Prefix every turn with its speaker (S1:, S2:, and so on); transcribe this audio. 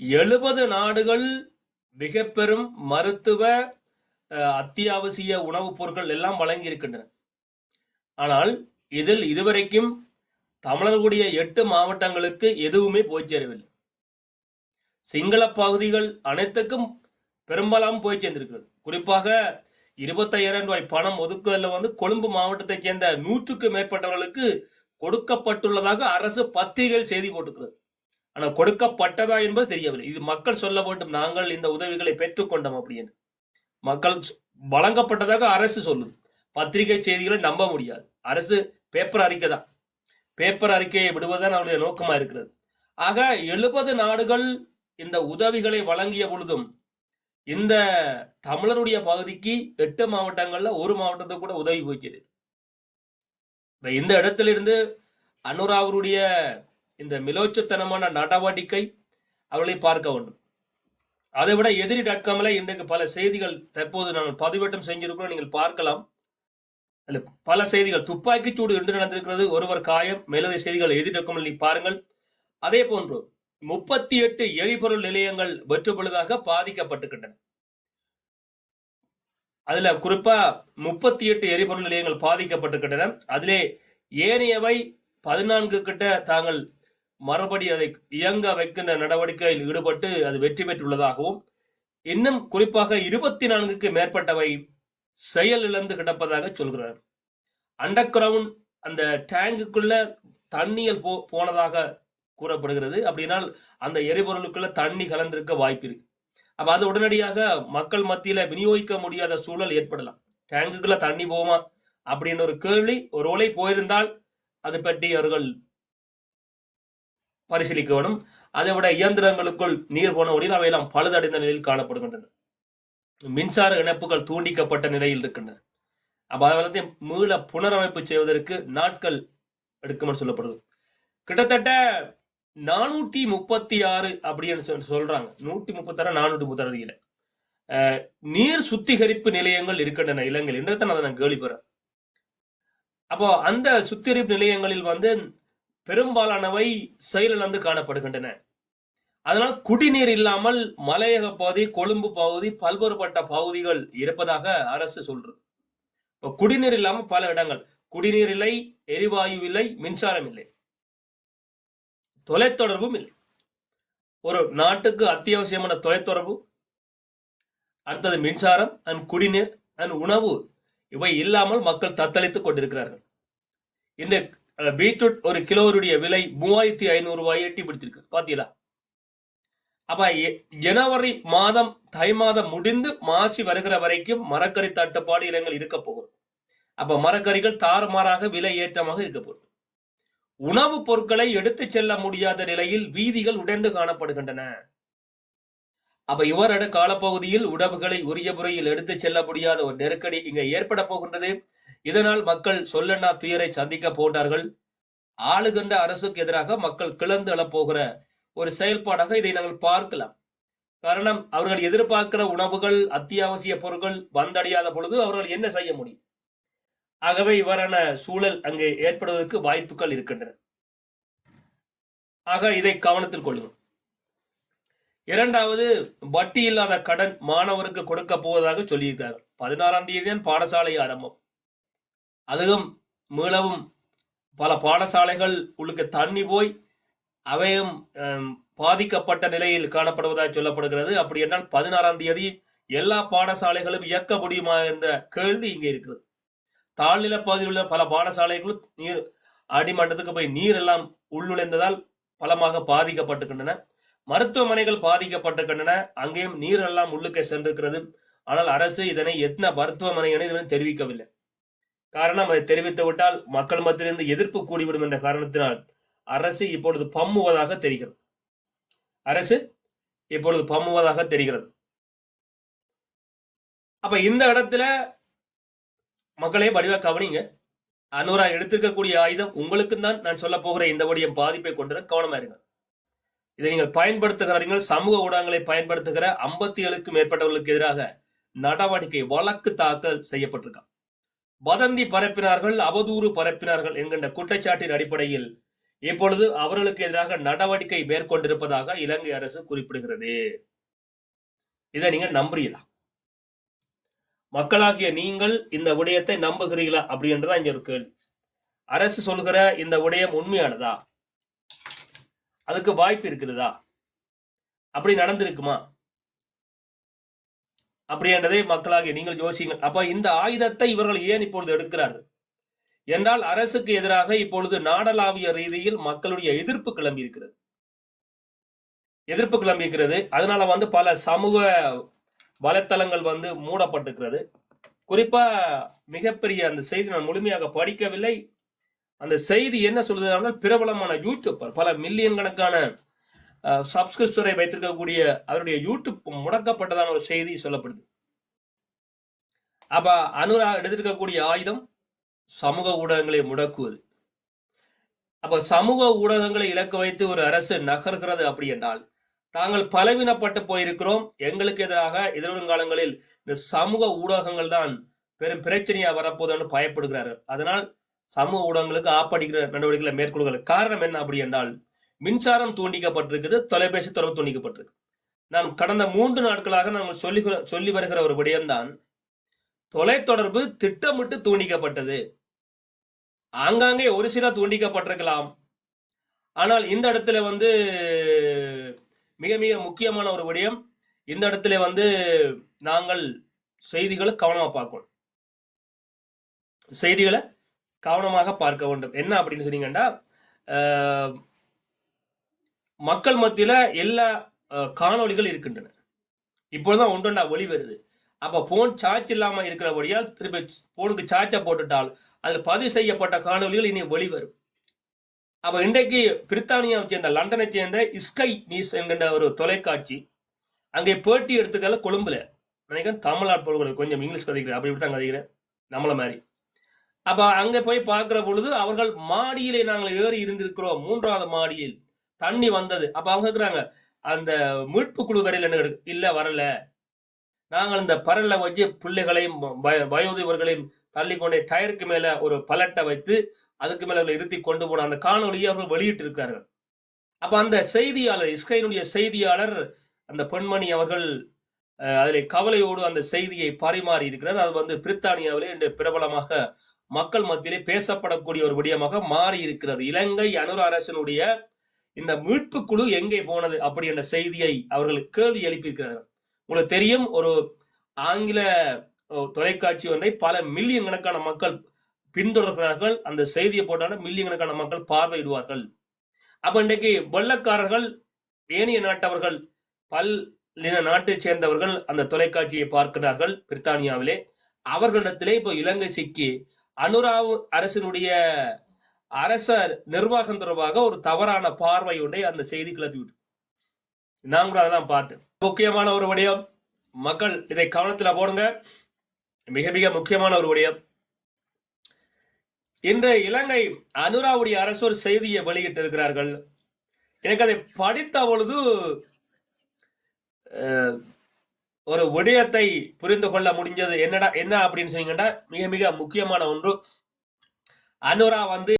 S1: எழுபது நாடுகள் மிக பெரும் மருத்துவ அத்தியாவசிய உணவுப் பொருட்கள் எல்லாம் வழங்கி இருக்கின்றன ஆனால் இதில் இதுவரைக்கும் தமிழர்களுடைய எட்டு மாவட்டங்களுக்கு எதுவுமே போய் சேரவில்லை. சிங்கள பகுதிகள் அனைத்துக்கும் பெரும்பாலும் போய் சேர்ந்திருக்கிறது. குறிப்பாக இருபத்தையாயிரம் ரூபாய் பணம் ஒதுக்குதல வந்து கொழும்பு மாவட்டத்தைச் சேர்ந்த நூற்றுக்கு மேற்பட்டவர்களுக்கு கொடுக்கப்பட்டுள்ளதாக அரசு பத்திரிகைகள் செய்தி போட்டுக்கிறது ஆனால் கொடுக்கப்பட்டதா என்பது தெரியவில்லை. இது மக்கள் சொல்ல வேண்டும் நாங்கள் இந்த உதவிகளை பெற்றுக்கொண்டோம் அப்படின்னு. மக்கள் வழங்கப்பட்டதாக அரசு சொல்லுது. பத்திரிகை செய்திகளை நம்ப முடியாது. அரசு பேப்பர் அறிக்கை தான். பேப்பர் அறிக்கையை விடுவதுதான் அவருடைய நோக்கமா இருக்கிறது. ஆக எழுபது நாடுகள் இந்த உதவிகளை வழங்கிய பொழுதும் இந்த தமிழருடைய பகுதிக்கு எட்டு மாவட்டங்கள்ல ஒரு மாவட்டத்துக்கு கூட உதவி போய்க்கிறது இப்ப இந்த இடத்திலிருந்து அனுராவருடைய இந்த மிலோச்சத்தனமான நடவடிக்கை அவர்களை பார்க்க வேண்டும். அதை விட எதிரி டாட் காமில் இன்றைக்கு பல செய்திகள் தற்போது நாங்கள் பதிவேட்டம் செஞ்சிருக்கிறோம். நீங்கள் பார்க்கலாம். அதில் பல செய்திகள். துப்பாக்கிச் சூடு என்று நடந்திருக்கிறது. ஒருவர் காயம். மேலதை செய்திகள் எதிரி டாட் காமில் பாருங்கள். அதே போன்று முப்பத்தி எட்டு எரிபொருள் நிலையங்கள் வெற்றுப்பொழுதாக பாதிக்கப்பட்டுக்கின்றன அதுல குறிப்பா முப்பத்தி எட்டு எரிபொருள் நிலையங்கள் பாதிக்கப்பட்டுக்கின்றன அதிலே ஏனையவை பதினான்கு கிட்ட தாங்கள் மறுபடி அதை இயங்க வைக்கின்ற நடவடிக்கையில் ஈடுபட்டு அது வெற்றி பெற்றுள்ளதாகவும் இன்னும் குறிப்பாக இருபத்தி நான்குக்கு மேற்பட்டவை செயல் இழந்து கிடப்பதாக சொல்கிறார். அண்டர் கிரவுண்ட் அந்த டேங்குக்குள்ள தண்ணியல் போ போனதாக கூறப்படுகிறது. அப்படின்னால் அந்த எரிபொருளுக்குள்ள தண்ணி கலந்திருக்க வாய்ப்பு இருக்கு. அப்ப அது உடனடியாக மக்கள் மத்தியில விநியோகிக்க முடியாத சூழல் ஏற்படலாம். டேங்குக்குள்ள தண்ணி போமா அப்படின்னு ஒரு கேள்வி ஒரு ஒலை போயிருந்தால் அது பற்றி அவர்கள் பரிசீலிக்க வேண்டும் அதை விட இயந்திரங்களுக்குள் நீர் போன வழியில் அவையெல்லாம் பழுதடைந்த நிலையில் காணப்படுகின்றன. மின்சார இணைப்புகள் தூண்டிக்கப்பட்ட நிலையில் இருக்கின்றன. அப்போ அதை மீள புனரமைப்பு செய்வதற்கு நாட்கள் எடுக்கும்னு சொல்லப்படுது. கிட்டத்தட்ட நானூற்றி முப்பத்தி ஆறு அப்படின்னு சொல்~ சொல்றாங்க. நூற்றி முப்பத்தாறு நானூற்றி முப்பத்தாறு தெரியல அஹ், நீர் சுத்திகரிப்பு நிலையங்கள் இருக்கின்றன இலங்கையில். இன்றைத்தான் அதை நான் கேள்விப்படுறேன். அப்போ அந்த சுத்திகரிப்பு நிலையங்களில் வந்து பெரும்பாலானவை செயலிழந்து காணப்படுகின்றன. அதனால் குடிநீர் இல்லாமல் மலையக பகுதி கொழும்பு பகுதி பல்வேறுபட்ட பகுதிகள் இருப்பதாக அரசு சொல்றது. இப்போ குடிநீர் இல்லாமல் பல இடங்கள். குடிநீர் இல்லை எரிவாயு இல்லை மின்சாரம் இல்லை. தொலைத்தொடர்பும் இல்லை. ஒரு நாட்டுக்கு அத்தியாவசியமான தொலைத்தொடர்பு அடுத்தது மின்சாரம் அண்ட் குடிநீர் அண்ட் உணவு இவை இல்லாமல் மக்கள் தத்தளித்துக் கொண்டிருக்கிறார்கள். இந்த பீட்ரூட் ஒரு கிலோவுடைய விலை மூவாயிரத்தி ஐநூறு ரூபாயை எட்டி பிடித்திருக்கு. பாத்தீங்களா? அப்ப எ- ஜனவரி மாதம் தை மாதம் முடிந்து மாசி வருகிற வரைக்கும் மரக்கறி தட்டுப்பாடு இடங்கள் இருக்க போகும் அப்ப மரக்கறிகள் தாறுமாறாக விலை ஏற்றமாக இருக்க போகுது. உணவுப் பொருட்களை எடுத்துச் செல்ல முடியாத நிலையில் வீதிகள் உடைந்து காணப்படுகின்றன. அப்ப இவரட காலப்பகுதியில் உணவுகளை உரிய முறையில் எடுத்துச் செல்ல முடியாத ஒரு நெருக்கடி இங்க ஏற்பட போகின்றது. இதனால் மக்கள் சொல்லனா துயரை சந்திக்க போன்றார்கள் ஆளுகின்ற அரசுக்கு எதிராக மக்கள் கிளந்து எழப்போகிற ஒரு செயல்பாடாக இதை நாங்கள் பார்க்கலாம். காரணம் அவர்கள் எதிர்பார்க்கிற உணவுகள் அத்தியாவசிய பொருட்கள் வந்தடையாத பொழுது அவர்கள் என்ன செய்ய முடியும்? ஆகவே இவ்வாறான சூழல் அங்கே ஏற்படுவதற்கு வாய்ப்புகள் இருக்கின்றன. ஆக இதை கவனத்தில் கொள்ளுங்கள். இரண்டாவது வட்டி இல்லாத கடன் மாணவருக்கு கொடுக்க போவதாக சொல்லியிருக்கிறார்கள். பதினாறாம் தேதி தான் பாடசாலை ஆரம்பம். அதுவும் மீளவும் பல பாடசாலைகள் உள்ளுக்கு தண்ணி போய் அவையும் பாதிக்கப்பட்ட நிலையில் காணப்படுவதாக சொல்லப்படுகிறது. அப்படி என்றால் பதினாறாம் தேதி எல்லா பாடசாலைகளும் இயக்க முடியுமா என்ற கேள்வி இங்கே இருக்கிறது. தாழ்நில பகுதியில் உள்ள பல பாடசாலைகளும் நீர் அடிமட்டத்துக்கு போய் நீர் எல்லாம் உள்நுழைந்ததால் பலமாக பாதிக்கப்பட்டிருக்கின்றன மருத்துவமனைகள் பாதிக்கப்பட்டிருக்கின்றன அங்கேயும் நீர் எல்லாம் உள்ளுக்கே சென்றிருக்கிறது. ஆனால் அரசு இதனை எத்தனை மருத்துவமனை என இதனை தெரிவிக்கவில்லை. காரணம் அதை தெரிவித்து விட்டால் மக்கள் மத்தியிலிருந்து எதிர்ப்பு கூடிவிடும் என்ற காரணத்தினால் அரசு இப்பொழுது பம்முவதாக தெரிகிறது. அரசு இப்பொழுது பம்முவதாக தெரிகிறது. அப்ப இந்த இடத்துல மக்களே வடிவா கவனிங்க. அனுரா எடுத்திருக்கக்கூடிய ஆயுதம் உங்களுக்கு தான் நான் சொல்ல போகிற இந்த வடியம் பாதிப்பை கொண்டு கவனமா இருங்க. இதை நீங்கள் பயன்படுத்துகிறீர்கள் சமூக ஊடகங்களை பயன்படுத்துகிற ஐம்பத்தி ஏழுக்கும் மேற்பட்டவர்களுக்கு எதிராக நடவடிக்கை வழக்கு தாக்கல் செய்யப்பட்டிருக்கான் வதந்தி பரப்பினார்கள் அவதூறு பரப்பினார்கள் என்கின்ற குற்றச்சாட்டின் அடிப்படையில் இப்பொழுது அவர்களுக்கு எதிராக நடவடிக்கை மேற்கொண்டிருப்பதாக இலங்கை அரசு குறிப்பிடுகிறது. இதை நீங்க நம்புறீங்களா மக்களாகிய நீங்கள் இந்த விடயத்தை நம்புகிறீர்களா அப்படின்றதா இங்க ஒரு கேள்வி. அரசு சொல்கிற இந்த விடயம் உண்மையானதா? அதுக்கு வாய்ப்பு இருக்கிறதா? அப்படி நடந்திருக்குமா? அப்படின்றதை மக்களாகிய நீங்கள் யோசிங்கள் அப்ப இந்த ஆயுதத்தை இவர்கள் ஏன் இப்பொழுது எடுக்கிறார்கள்? என்றால் அரசுக்கு எதிராக இப்பொழுது நாடளாவிய ரீதியில் மக்களுடைய எதிர்ப்பு கிளம்பி இருக்கிறது எதிர்ப்பு கிளம்பி இருக்கிறது அதனால வந்து பல சமூக வலைத்தளங்கள் வந்து மூடப்பட்டிருக்கிறது. குறிப்பா மிகப்பெரிய அந்த செய்தி நான் முழுமையாக படிக்கவில்லை. அந்த செய்தி என்ன சொல்றது பிரபலமான யூடியூபர் பல மில்லியன் கணக்கான சப்ஸ்கிரிப்டரை வைத்திருக்கக்கூடிய அவருடைய யூடியூப் முடக்கப்பட்டதான ஒரு செய்தி சொல்லப்படுது. அப்ப அனுரா எடுத்திருக்கக்கூடிய ஆயுதம் சமூக ஊடகங்களை முடக்குவது. அப்ப சமூக ஊடகங்களை இலக்கு வைத்து ஒரு அரசு நகர்கிறது அப்படி என்றால் தாங்கள் பலவீனப்பட்டு போயிருக்கிறோம். எங்களுக்கு எதிராக எதிர்வருங்காலங்களில் இந்த சமூக ஊடகங்கள் தான் பெரும் பிரச்சனையா வரப்போதுன்னு பயப்படுகிறார்கள். அதனால் சமூக ஊடகங்களுக்கு ஆப்படிக்கிற நடவடிக்கைகளை மேற்கொள்கிற காரணம் என்ன அப்படி என்றால் மின்சாரம் துண்டிக்கப்பட்டிருக்குது தொலைபேசி தொடர்பு துண்டிக்கப்பட்டிருக்கு. நாம் கடந்த மூன்று நாட்களாக நாம் சொல்லி சொல்லி வருகிற ஒரு விடயம்தான் தொலைத்தொடர்பு திட்டமிட்டு தூண்டிக்கப்பட்டது. ஆங்காங்கே ஒரு சில தூண்டிக்கப்பட்டிருக்கலாம். ஆனால் இந்த இடத்துல வந்து மிக மிக முக்கியமான ஒரு விடயம் இந்த இடத்துல வந்து நாங்கள் செய்திகளை கவனமாக பார்க்கணும். செய்திகளை கவனமாக பார்க்க வேண்டும். என்ன அப்படின்னு சொன்னீங்கன்னா மக்கள் மத்தியில எல்லா காணொலிகள் இருக்கின்றன. இப்பொழுதுதான் ஒன்றொண்டா ஒளி வருது. அப்ப போன் சார்ஜ் இல்லாம இருக்கிறபடியால் திருப்பி போனுக்கு சார்ஜை போட்டுட்டால் அதில் பதிவு செய்யப்பட்ட காணொளிகள் இனி வெளிவரும் அப்ப இன்றைக்கு பிரித்தானியாவை சேர்ந்த லண்டனை சேர்ந்த இஸ்கை நியூஸ் என்கின்ற ஒரு தொலைக்காட்சி அங்கே பேட்டி எடுத்துக்கல கொழும்புல. நினைக்கிறேன் தமிழ்நாடு பொருள்கள் கொஞ்சம் இங்கிலீஷ் கதைக்கிறேன். அப்படி இப்படி தான் கதைக்கிறேன். நம்மள மாதிரி. அப்ப அங்க போய் பார்க்கிற பொழுது அவர்கள் மாடியிலே நாங்கள் ஏறி இருந்திருக்கிறோம். மூன்றாவது மாடியில். தண்ணி வந்தது. அப்ப அவங்க இருக்கிறாங்க அந்த மீட்பு குழு வரையில் என்ன இல்ல வரல. நாங்கள் இந்த பரல்ல வச்சு பிள்ளைகளையும் வயோதிபர்களையும் தள்ளி கொண்டே டயருக்கு மேல ஒரு பலட்டை வைத்து அதுக்கு மேல அவர்களை இருத்தி கொண்டு போன அந்த காணொலியை அவர்கள் வெளியிட்டு இருக்கிறார்கள் அப்ப அந்த செய்தியாளர் இஸ்கைனுடைய செய்தியாளர் அந்த பெண்மணி அவர்கள் அதில் கவலையோடு அந்த செய்தியை பரிமாறி இருக்கிறார். அது வந்து பிரித்தானியாவிலே இன்று பிரபலமாக மக்கள் மத்தியிலே பேசப்படக்கூடிய ஒரு விடயமாக மாறி இருக்கிறது இலங்கை அனுர அரசனுடைய இந்த மீட்பு குழு எங்கே போனது அப்படி என்ற செய்தியை அவர்கள் கேள்வி எழுப்பியிருக்கிறார்கள். உங்களுக்கு தெரியும் ஒரு ஆங்கில தொலைக்காட்சி ஒன்றை பல மில்லியன் கணக்கான மக்கள் பின்தொடர்கிறார்கள். அந்த செய்தியை போட்டாலும் மில்லியன் கணக்கான மக்கள் பார்வையிடுவார்கள். அப்ப இன்றைக்கு வெள்ளக்காரர்கள் ஏனைய நாட்டவர்கள் பல் நாட்டைச் சேர்ந்தவர்கள் அந்த தொலைக்காட்சியை பார்க்கிறார்கள் பிரித்தானியாவிலே. அவர்களிடத்திலே இப்போ இலங்கை சிக்கி அனுராவ் அரசினுடைய அரச நிர்வாகம் தொடர்பாக ஒரு தவறான பார்வை அந்த செய்தி கிளப்பி விட்டு நான் கூட அதெல்லாம் பார்த்தேன். முக்கியமான ஒரு விடயம் மக்கள் இதை கவனத்தில் போடுங்க. மிக மிக முக்கியமான ஒரு விடயம். இன்று இலங்கை அனுராவுடைய அரசு ஒரு செய்தியை வெளியிட்டிருக்கிறார்கள். எனக்கு அதை படித்த பொழுது அஹ், ஒரு விடயத்தை புரிந்து கொள்ள முடிஞ்சது. என்னடா என்ன அப்படின்னு சொன்னீங்கன்னா மிக மிக முக்கியமான ஒன்று. அனுரா வந்து